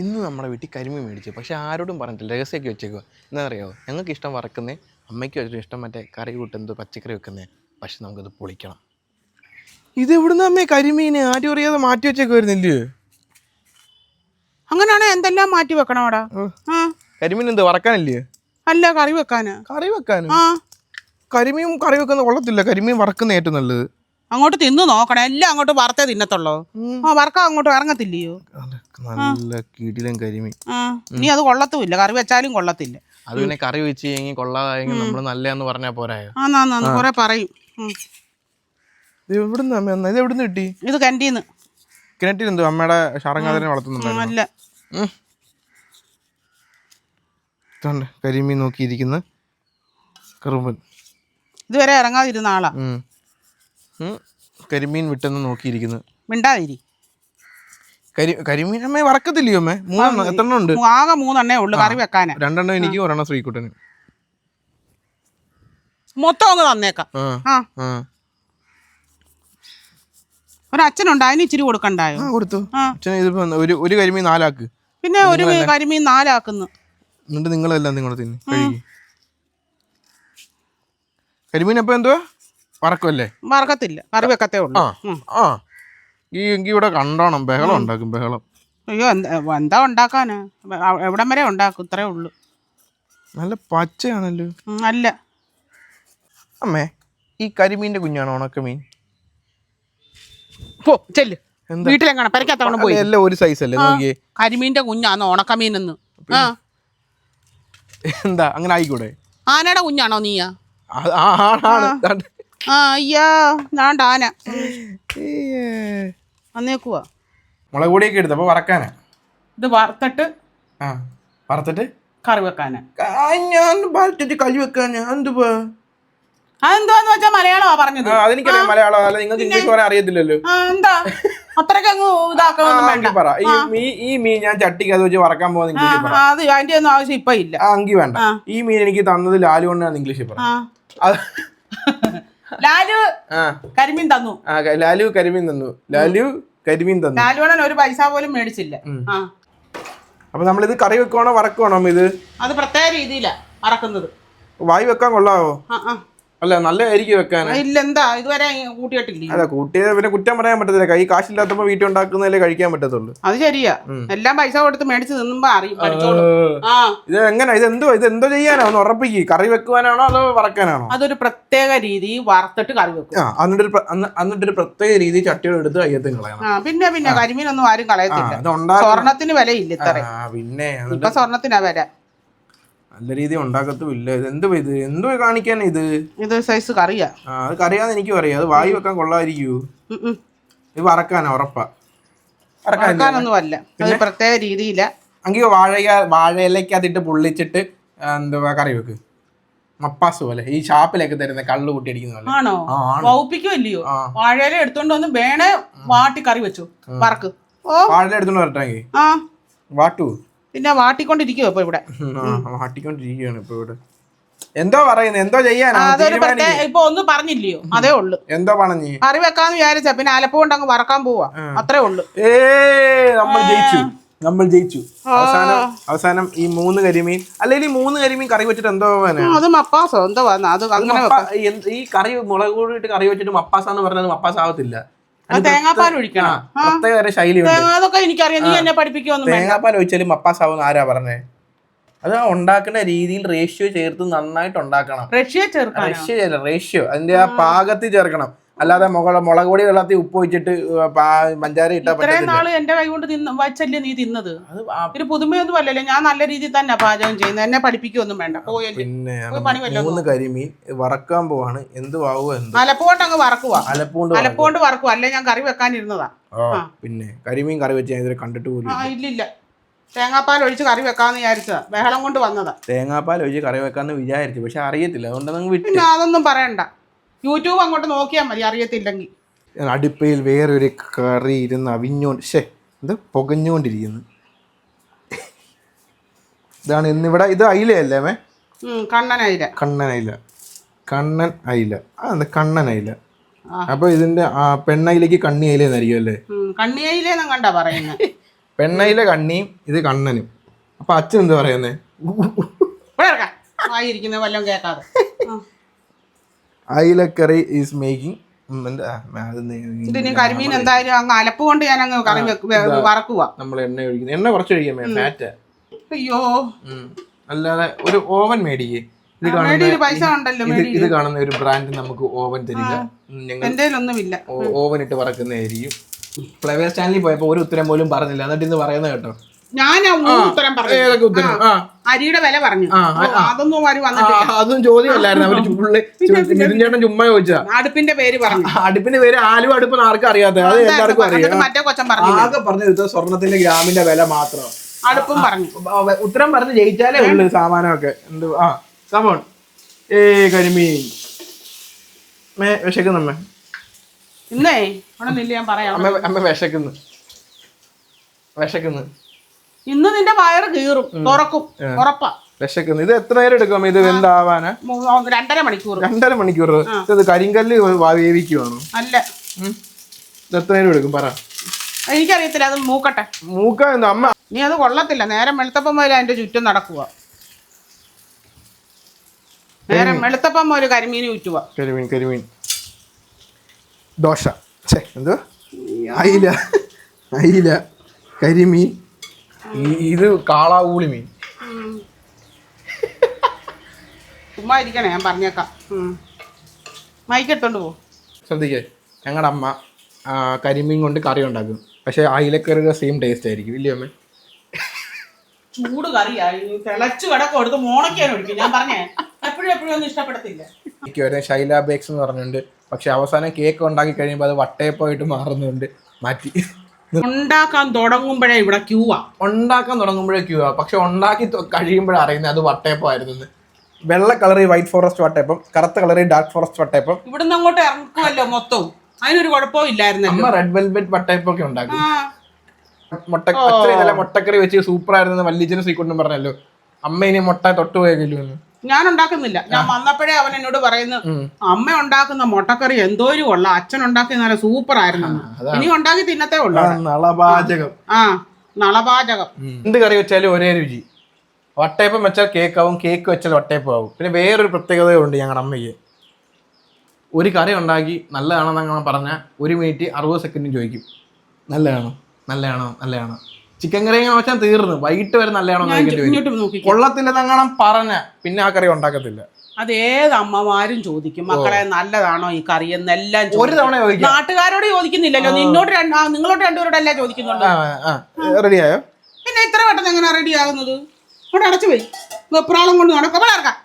ഇന്ന് നമ്മുടെ വീട്ടിൽ കരിമീൻ മേടിച്ചു. പക്ഷേ ആരോടും പറഞ്ഞിട്ടില്ല. രഹസ്യമൊക്കെ വെച്ചേക്കുക എന്താ അറിയാമോ ഞങ്ങൾക്ക് ഇഷ്ടം വറക്കുന്നേ അമ്മയ്ക്ക് വെച്ചിട്ട് ഇഷ്ടം മറ്റേ കറി കൂട്ടുന്നത് പച്ചക്കറി വെക്കുന്നേ. പക്ഷെ നമുക്കത് പൊളിക്കണം. ഇത് എവിടുന്ന് അമ്മേ കരിമീൻ ആരും അറിയാതെ മാറ്റി വെച്ചേക്കുമായിരുന്നില്ലേ അങ്ങനെയാണെ എന്തെല്ലാം മാറ്റി വെക്കണം അവിടെ കരിമീൻ എന്ത് വറക്കാനില്ലേ? അല്ല കറി വെക്കാന്. കറി വെക്കാന്? കരിമീൻ കറി വെക്കുന്ന കൊള്ളത്തില്ല. കരിമീൻ വറക്കുന്ന ഏറ്റവും നല്ലത്. അങ്ങോട്ട് തിന്നു നോക്കണം. എല്ലാം അങ്ങോട്ട് വറുത്തേ തിന്നത്തുള്ളൂ. ആ വറക്കം അങ്ങോട്ട് ഇറങ്ങത്തില്ലയോ? നല്ല കിടിലും കരിമീൻ. നീ അത് കൊള്ളത്തുമില്ല. കറി വെച്ചാലും കൊള്ളത്തില്ല. അത് പിന്നെ കറി വെച്ച് കഴിഞ്ഞ് കൊള്ളാതായെങ്കിൽ നമ്മൾ നല്ലതെന്ന് പറഞ്ഞാൽ പോരായോ കുറെ പറയും. ഇത് എവിടുന്ന് ഇത് എവിടുന്ന് കിട്ടി? ഇത് കന്റീന്ന്. കിണറ്റിൽ എന്തോ അമ്മയുടെ ഷറങ്ങാതിനെ വളർത്തുന്നുണ്ടായിരുന്നു. അല്ല. ഉം. ഇതുണ്ട് കരിമീൻ നോക്കിയിരിക്കുന്ന. കറുമ്പൻ ഇതുവരെ ഇറങ്ങാതിരുന്ന ആളാ. കരിമീൻ വിട്ടെന്ന് നോക്കിയിരിക്കുന്നു. മിണ്ടാതിരി. കരി കരിമീൻ അമ്മേ വറക്കത്തില്ലയോ അമ്മേ? മൂന്ന് എത്ര എണ്ണം ഉണ്ട് ആകെ മൂന്നെണ്ണേ ഉള്ളു കറി വെക്കാൻ രണ്ടെണ്ണം എനിക്ക് ഒരെണ്ണം ശ്രീകുട്ടന്. മൊത്തം അങ്ങ് തന്നേക്കാം. ആ ഒരച്ഛനുണ്ട് അതിന് ഇച്ചിരി കൊടുക്കണ്ടായോ? കൊടുത്തു. അച്ഛൻ ഇതിപ്പോ ഒരു ഒരു കരിമീൻ നാലാക്ക്. പിന്നെ ഒരു കരിമീൻ നാലാക്കുന്നു. എന്നിട്ട് നിങ്ങളെല്ലാം നിങ്ങൾ തിന്നു. കരിമീൻ അപ്പൊ എന്തുവാ? വറക്കുമല്ലേ വറക്കത്തില്ല കറി വെക്കത്തേ ഉള്ളൂ. ആ ആ. ഈ എങ്കിൽ ഇവിടെ കണ്ടോണം. ബഹളം ഉണ്ടാക്കും ബഹളം. അയ്യോ എന്താ ഉണ്ടാക്കാന്? എവിടം വരെ ഉണ്ടാക്കും? ഇത്രേ ഉള്ളൂ. നല്ല പച്ചയാണല്ലോ. അല്ല. അമ്മേ ഈ കരിമീന്റെ കുഞ്ഞാണോ ഉണക്കമീൻ? പോ ചെല്ല്. എന്താ? വീട്ടിലെങ്ങനെ പെരക്കത്തവണ പോയി. എല്ലാം ഒരു സൈസ് അല്ലേ നോക്കിയേ. കരിമീന്റെ കുഞ്ഞാന്നോ ഉണക്കമീനെന്ന്. ആ. എന്താ അങ്ങനെ ആയിക്കൂടെ? ആനയുടെ കുഞ്ഞാണോ നീയാ? ആ- ആ, അയ്യാ നാണ്ട ആന. വന്നേക്കുവാ. മുളക് പൊടിയൊക്കെ എടുത്ത് അപ്പൊ വറക്കാനാ? ഇത് വറുത്തിട്ട് ആ വറുത്തിട്ട്? കറി വെക്കാനാ. ഞാൻ വറുത്തിട്ട് കലി വെക്കാനാ എന്തുവാ അതെന്താന്ന് വെച്ചാ മലയാളമാ പറഞ്ഞത്. അതെനിക്കറിയാം മലയാളം അല്ല നിങ്ങൾക്ക് ഇംഗ്ലീഷ് പറയാൻ അറിയത്തില്ലല്ലോ. എന്താ? അത്രയ്ക്ക് അങ്ങ് ആ, വേണ്ട. പറ. ഈ മീൻ ഈ മീൻ ഞാൻ ചട്ടിക്ക് അത് വെച്ച് വറക്കാൻ പോകുന്ന ഇംഗ്ലീഷിൽ പറ. ആ, അത് അതിന്റെ ഒന്നും ആവശ്യം ഇപ്പൊ ഇല്ല. അങ്കി വേണ്ട. ഈ മീൻ എനിക്ക് തന്നത് ലാലു കൊണ്ടാണ് ഇംഗ്ലീഷിൽ പറ. ലാലു കരിമീൻ തന്നു. ലാലു കരിമീൻ തന്നു. ലാലു കരിമീൻ തന്നു. ലാലുവണൻ ഒരു പൈസ പോലും മേടിച്ചില്ല. അപ്പൊ നമ്മളിത് കറി വെക്കുവാണോ വറക്കുവാണോ ഇത്? അത് പ്രത്യേക രീതിയിലാ വറക്കുന്നത്. വായി വെക്കാൻ കൊള്ളാവോ? ആ ആ. അല്ല നല്ലതായിരിക്കും വെക്കാൻ ആ, ഇല്ല എന്താ ഇതുവരെ കൂട്ടിയിട്ടില്ല? അല്ല കൂട്ടിയത് പിന്നെ കുറ്റം പറയാൻ പറ്റത്തില്ല. കൈ കാശില്ലാത്തപ്പോ വീട്ടിൽ ഉണ്ടാക്കുന്നതല്ലേ കഴിക്കാൻ പറ്റത്തുള്ളൂ. അത് ശരിയാ. എല്ലാം പൈസ കൊടുത്ത് മേടിച്ച് നിന്നുമ്പോ അറിയും ഇത് എങ്ങനെ ഇത് എന്തോ ഇത് എന്തോ ചെയ്യാനോ? ഒന്ന് ഉറപ്പിക്ക്. കറി വെക്കുവാനാണോ അതോ വറക്കാനാണോ? അതൊരു പ്രത്യേക രീതി വറുത്തിട്ട് കറി വെക്കും. എന്നിട്ടൊരു എന്നിട്ടൊരു പ്രത്യേക രീതി ചട്ടിയോട് എടുത്ത് കയ്യത്തും കളയണം. പിന്നെ പിന്നെ കരിമീനൊന്നും ആരും കളയത്തില്ല. സ്വർണത്തിന് വിലയില്ല ഇത്ര. പിന്നെ ഇപ്പൊ സ്വർണത്തിനാ വില. നല്ല രീതി ഉണ്ടാക്കത്തുമില്ല. ഇത് എന്ത് ഇത്? എന്തോ കാണിക്കാൻ ഇത്? ഇത് സൈസ് കറിയാ. ആ അത് കറിയാന്ന് എനിക്കും അറിയാം. അത് വായി വെക്കാൻ കൊള്ളായിരിക്കൂ. ഇത് വറക്കാനാ ഉറപ്പാ. വറക്കാനൊന്നും അല്ല. അത് പ്രത്യേക രീതിയില്ല എങ്കിൽ വാഴയ വാഴയിലേക്കകത്തിട്ട് പൊള്ളിച്ചിട്ട് എന്താ കറി വെക്ക്? മപ്പാസ് പോലെ. ഈ ഷാപ്പിലൊക്കെ തരുന്ന കള്ളു കൂട്ടി അടിക്കുന്ന പോലെ. ആണോ. വാഴയില എടുത്തോണ്ട് വന്ന് വേണേ വാട്ടി കറി വെച്ചു. വറക്ക്. ഓ. വാഴ എടുത്തോണ്ട് വരട്ടെങ്കിൽ ആ. വാട്ടു. പിന്നെ വാട്ടിക്കൊണ്ടിരിക്കുവോ ഇപ്പൊ ഇവിടെ. വാട്ടിക്കൊണ്ടിരിക്കുകയാണ് ഇപ്പൊ ഇവിടെ. എന്തോ പറയുന്നത് എന്തോ ചെയ്യാനാ. ഇപ്പൊ ഒന്നും പറഞ്ഞില്ലയോ? അതേ ഉള്ളു. എന്തോ പറഞ്ഞു. കറി വെക്കാന്ന് വിചാരിച്ച പിന്നെ അലപ്പ കൊണ്ട് അങ്ങ് വറക്കാൻ പോവാ. അത്രേ ഉള്ളു. ഏ നമ്മൾ ജയിച്ചു. നമ്മൾ ജയിച്ചു. അവസാനം അവസാനം ഈ മൂന്ന് കരിമീൻ അല്ലെങ്കിൽ ഈ മൂന്ന് കരിമീൻ കറി വെച്ചിട്ട് എന്തോ? അത് മപ്പാസോ എന്തോ അത് അങ്ങനെ ഈ കറി മുളക് കൂടിയിട്ട് കറി വെച്ചിട്ട് മപ്പാസാന്ന് പറഞ്ഞത് മപ്പാസ് ആവത്തില്ല തേങ്ങാപ്പാൽ ഒഴിക്കണം. പ്രത്യേക തേങ്ങ അതൊക്കെ എനിക്കറിയാം. നീ എന്നെ തേങ്ങാപ്പാൽ ഒഴിച്ചാലും മപ്പാസാവും ആരാ പറഞ്ഞേ? അത് ആ ഉണ്ടാക്കുന്ന രീതിയിൽ റേഷ്യോ ചേർത്ത് നന്നായിട്ട് ഉണ്ടാക്കണം. റഷ്യ ചേർക്കാനോ? റേഷ്യോ ചെയ്യല്ല റേഷ്യോ അതിന്റെ ആ. പാകത്തിൽ ചേർക്കണം. അല്ലാതെ മുകള മുളക് പൊടി വെള്ളത്തിൽ ഉപ്പ് വെച്ചിട്ട് പഞ്ചാര ഇട്ടാ ഇത്രയും പറ്റത്തില്ല. നാൾ എന്റെ കൈ കൊണ്ട് തിന്ന് വച്ചല്ലേ നീ തിന്നത്. ഒരു പുതുമയൊന്നും അല്ലല്ലോ ഞാൻ നല്ല രീതിയിൽ തന്നെ പാചകം ചെയ്യുന്നത്. എന്നെ പഠിപ്പിക്കൊന്നും വേണ്ട. പിന്നെ മൂന്ന് കരിമീൻ വറക്കാൻ പോവാണ്. എന്ത് എന്ത്? അലപ്പോണ്ട് അങ്ങ് വറക്കുവാ. അലപ്പൂണ്ട് അലപ്പോണ്ട് വറക്കുക അല്ലേ ഞാൻ കറി വെക്കാനിരുന്നതാ. പിന്നെ കരിമീൻ കറി വെച്ച് ഞാൻ ഇതുവരെ കണ്ടിട്ട് പോലും. ഇല്ലില്ല. തേങ്ങാപ്പാൽ ഒഴിച്ച് കറി വെക്കാന്ന് വിചാരിച്ചതാ. ബഹളം കൊണ്ട് വന്നതാ. തേങ്ങാപ്പാൽ ഒഴിച്ച് കറി വെക്കാന്ന് വിചാരിച്ചു. പക്ഷെ അറിയത്തില്ല. അതുകൊണ്ട് വിട്ട്. അതൊന്നും പറയണ്ട. യൂട്യൂബ് അങ്ങോട്ട് നോക്കിയാൽ മതി അറിയത്തില്ലെങ്കിൽ. അടുപ്പയിൽ വേറൊരു കറി ഇരുന്ന് അവിഞ്ഞോണ്ട് ഷേ ഇത് പുകഞ്ഞുകൊണ്ടിരിക്കുന്നു ഇതാണ് ഇന്നിവിടെ ഇത് അയിലയല്ലേ മേ? കണ്ണൻ കണ്ണനയില കണ്ണൻ അയില. കണ്ണൻ അയില. ആ കണ്ണൻ അയില. അപ്പൊ ഇതിന്റെ ആ പെണ്ണയിലേക്ക് കണ്ണി അയില എന്നായിരിക്കും അല്ലേ? കണ്ണി അയില കണ്ടാ പറയുന്നത് പെണ്ണയിലെ കണ്ണിയും ഇത് കണ്ണനും. അപ്പൊ അച്ഛൻ എന്താ പറയുന്നേ? വല്ലതും കേൾക്കാതെ. അയിലക്കറി ഈസ് മേക്കിംഗ് കരിമീൻ എന്തായാലും അങ്ങ് അലപ്പ് കൊണ്ട് ഞാൻ അങ്ങ് കറി വറക്കുക. നമ്മൾ എണ്ണ ഒഴിക്കുന്നു. എണ്ണ കുറച്ച് ഒഴിക്കാൻ ഫാറ്റ് അയ്യോ. അല്ലാതെ ഒരു ഓവൻ മേടിക്കേ. ഇത് കാണുന്ന ഇത് ഒരു ബ്രാൻഡ് നമുക്ക് ഓവൻ തരിക. ഉം, ഞങ്ങൾ ഓവൻ ഇട്ട് വറക്കുന്നതായിരിക്കും. ഫ്ലവേഴ്സ് ചാനലിൽ പോയപ്പോ ഒരു ഉത്തരം പോലും പറഞ്ഞില്ല. എന്നിട്ട് ഇന്ന് പറയുന്നത് കേട്ടോ. ഞാൻ ഉത്തരം പറഞ്ഞു. ഏതൊക്കെ ഉത്തരം? ആ അരിയുടെ വില പറഞ്ഞു. അതൊന്നും ആരും ആ, വന്നിട്ടില്ല. അതും ചോദ്യമല്ലായിരുന്നു. അവർ നിതിൻ ചേട്ടൻ ചുമ്മാ ചോദിച്ചാ അടുപ്പിന്റെ പേര് പറഞ്ഞു. അടുപ്പിന്റെ പേര് ആലും അടുപ്പ് ആർക്കും അറിയാത്ത. അത് എല്ലാവർക്കും അറിയാം. മറ്റേ കൊച്ചൻ പറഞ്ഞു ആകെ സ്വർണത്തിന്റെ ഗ്രാമിന്റെ വില മാത്രം. അടുപ്പും പറഞ്ഞു. ഉത്തരം പറഞ്ഞ് ജയിച്ചാലേ ഉള്ളു സാമാനമൊക്കെ. എന്ത് ആ കമോൺ ഏ കരിമീൻ. മേ വിശക്കുന്നമ്മ ഇന്നേ? അവിടെ നില്ല ഞാൻ പറയാം. അമ്മ അമ്മ വിശക്കുന്നു. വിശക്കുന്നു. ഇന്ന് നിന്റെ വയറ് കീറും. തുറക്കും. ഉറപ്പാ. വിശക്കുന്നു. ഇത് എത്ര നേരം എടുക്കും ഇത് വെന്താവാന് രണ്ടര മണിക്കൂർ രണ്ടര മണിക്കൂർ ഇത് കരിങ്കല്ല് വേവിക്കുവാണോ? അല്ല. ഇത് എത്ര നേരം എടുക്കും? പറ. എനിക്കറിയത്തില്ല. അത് മൂക്കട്ടെ. മൂക്ക അമ്മ. നീ അത് കൊള്ളത്തില്ല. നേരം വെളുത്തപ്പം മുതൽ അതിന്റെ ചുറ്റും നടക്കുക നേരം വെളുത്തപ്പം മുതൽ കരിമീൻ ചുറ്റുക കരിമീൻ കരിമീൻ. ദോശ. എന്തോ അയില. അയില. കരിമീൻ. ഇത് കാളാവൂളി മീൻ. ചുമ്മാ ഇരിക്കണേ ഞാൻ പറഞ്ഞേക്കാം. മൈക്കെട്ടോണ്ട് പോ. ശ്രദ്ധിക്കേ ഞങ്ങളുടെ അമ്മ കരിമീൻ കൊണ്ട് കറി ഉണ്ടാക്കും. പക്ഷെ അയിലക്കറിയുടെ സെയിം ടേസ്റ്റ് ആയിരിക്കും. ഇല്ലേ അമ്മ? ചൂട് കറിയായി. തിളച്ചു കിടക്കും എടുത്ത് മോണക്കാൻ ഒഴിക്കും. ഞാൻ പറഞ്ഞേ എപ്പോഴും എപ്പോഴും ഒന്നും ഇഷ്ടപ്പെടത്തില്ല. എനിക്ക് ശൈല ബേക്സ് എന്ന് പറഞ്ഞിട്ടുണ്ട്. പക്ഷെ അവസാനം കേക്ക് ഉണ്ടാക്കി കഴിയുമ്പോൾ അത് വട്ടയപ്പമായിട്ട് മാറുന്നുണ്ട്. മാറ്റി. ഉണ്ടാക്കാൻ തുടങ്ങുമ്പോഴേ ഇവിടെ ക്യൂവാ ഉണ്ടാക്കാൻ തുടങ്ങുമ്പോഴേ ക്യൂ ആ. പക്ഷെ ഉണ്ടാക്കി കഴിയുമ്പോഴാണ് അറിയുന്നത് അത് വട്ടയപ്പമായിരുന്നു വെള്ള കളറിൽ വൈറ്റ് ഫോറസ്റ്റ് വട്ടയപ്പം കറുത്ത കളറിൽ ഡാർക്ക് ഫോറസ്റ്റ് വട്ടയപ്പം. ഇവിടുന്ന് അങ്ങോട്ട് ഇറക്കുമല്ലോ മൊത്തവും അതിനൊരു കുഴപ്പവും ഇല്ലായിരുന്നു അമ്മ റെഡ് വെൽവെറ്റ് വട്ടയപ്പം ഒക്കെ ഉണ്ടാക്കും. ആ. മുട്ട മുട്ടക്കറി വെച്ച് സൂപ്പർ ആയിരുന്നു ശ്രീകുണ്ടും പറഞ്ഞല്ലോ. അമ്മ ഇനി മുട്ട തൊട്ട് പോയെങ്കിലും എന്ന്. ഞാൻ ഉണ്ടാക്കുന്നില്ല ഞാൻ വന്നപ്പോഴേ അവൻ എന്നോട് പറയുന്നു അമ്മ ഉണ്ടാക്കുന്ന മുട്ടക്കറി എന്തോരും കൊള്ള. അച്ഛൻ ഉണ്ടാക്കിയ നല്ല സൂപ്പർ ആയിരുന്നു ഇനി ഉണ്ടാക്കി തിന്നത്തേ ഉള്ളൂ ആ, നളപാചകം. ആ നളപാചകം. എന്ത് കറി വെച്ചാലും ഒരേ രുചി. വട്ടയപ്പം വെച്ചാൽ കേക്ക് ആവും കേക്ക് വെച്ചാൽ വട്ടയപ്പം ആവും. പിന്നെ വേറൊരു പ്രത്യേകതയുണ്ട് ഞങ്ങളുടെ അമ്മയ്ക്ക്. ഒരു കറി ഉണ്ടാക്കി നല്ലതാണെന്ന് അങ്ങനെ പറഞ്ഞാൽ ഒരു മിനിറ്റ് അറുപത് സെക്കൻഡും ചോദിക്കും. നല്ലതാണോ? നല്ലതാണോ? നല്ലതാണോ? ചിക്കൻ കറി വെച്ചാൽ തീർന്നു. വൈകിട്ട് വരെ നല്ലതാണോ കൊള്ളത്തിന്റെ തങ്ങണം പറഞ്ഞ പിന്നെ ആ കറി ഉണ്ടാക്കത്തില്ല. അത് ഏത് അമ്മമാരും ചോദിക്കും മക്കളെ നല്ലതാണോ ഈ കറി? എന്നെല്ലാം ഒരു. തവണ നാട്ടുകാരോട് ചോദിക്കുന്നില്ലല്ലോ. നിന്നോട് നിങ്ങളോട് രണ്ടുപേരോടല്ല ആ റെഡിയായോ പിന്നെ ഇത്ര പെട്ടെന്ന് എങ്ങനെ റെഡി ആകുന്നത്? അവിടെ അടച്ചു പോയി വെപ്രാളം കൊണ്ട് നടക്കാം.